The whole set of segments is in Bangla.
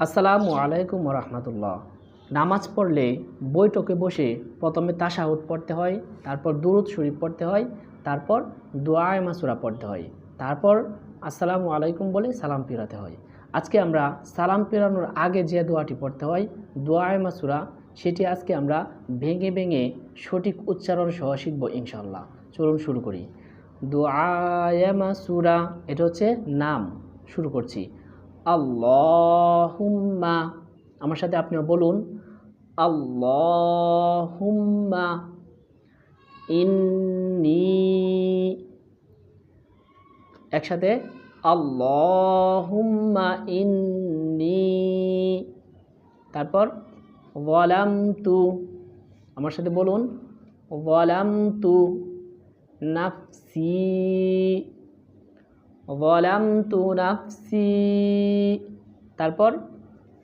আসসালামু আলাইকুম রহমতুল্লাহ নামাজ পড়লে বৈঠকে বসে প্রথমে তাশাহুদ পড়তে হয়, তারপর দুরুদ শরীফ পড়তে হয়, তারপর দোয়ায় মাসুরা পড়তে হয়। তারপর আসসালামু আলাইকুম বলে সালাম ফিরাতে হয়। আজকে আমরা সালাম ফেরানোর আগে যে দোয়াটি পড়তে হয় দোয়ায় মাসুরা সেটি আজকে আমরা ভেঙে ভেঙে সঠিক উচ্চারণ সহ শিখব ইনশাল্লাহ চলুন শুরু করি। দোয়ায় মাসুরা এটা হচ্ছে নাম। শুরু করছি। আল্লাহুম্মা। আমার সাথে আপনিও বলুন, আল্লাহুম্মা। ইন্নি। একসাথে, আল্লাহুম্মা ইন্নি। তারপর ওয়ালাম তু আমার সাথে বলুন ওয়ালাম তু নাফসি। তু নাফসি তারপর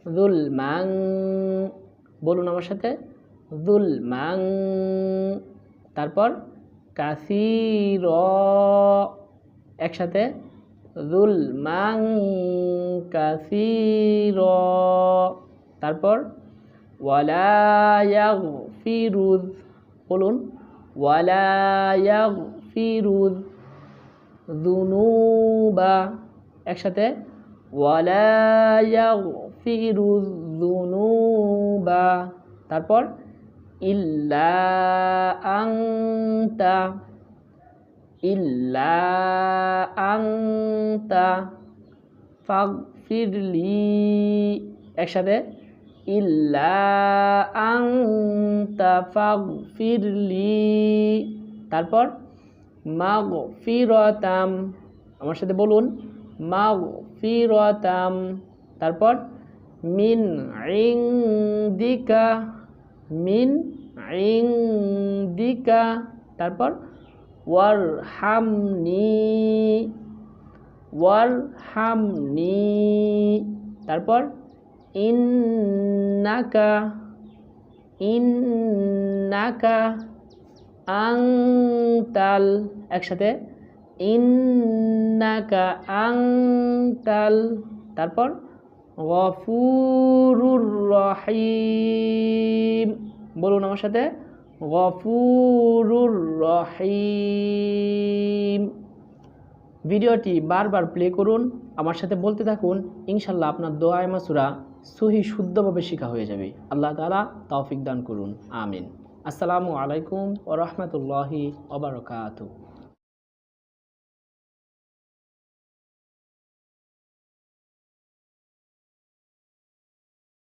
জুলমাং বলুন আমার সাথে জুলমাং তারপর কাসির, একসাথে জুলমাং কাসির, তারপর ওয়ালায়াগ ফিরুজ বলুন ওয়ালায়াগ ফিরুজ দুনুবা একসাথে ওয়ালায়াগফিরুযুনুবা তারপর, ইল্লা আংতা ইল্লা আংতা ফাগফিরলি একসাথে, ইল্লা আংতা ফাগফিরলি তারপর, মাগফিরতাম আমার সাথে বলুন মাগফিরতাম তারপর, মিন ইংদিকা মিন ইংদিকা তারপর ওয়ার হামনি ওয়ার হামনি তারপর, ইন্নাকা ইন্নাকা, আংতাল, একসাথে ইন্নাকা আংতাল তারপর গফুরুর রহিম। বলুন আমার সাথে, গফুরুর রহিম। ভিডিওটি বারবার প্লে করুন, আমার সাথে বলতে থাকুন ইনশাল্লাহ আপনার দোয়া মাসুরা সহি শুদ্ধভাবে শেখা হয়ে যাবে। আল্লাহ তালা তৌফিক দান করুন, আমিন। আসসালামু আলাইকুম ও রহমতুল্লাহি ওবরকাতু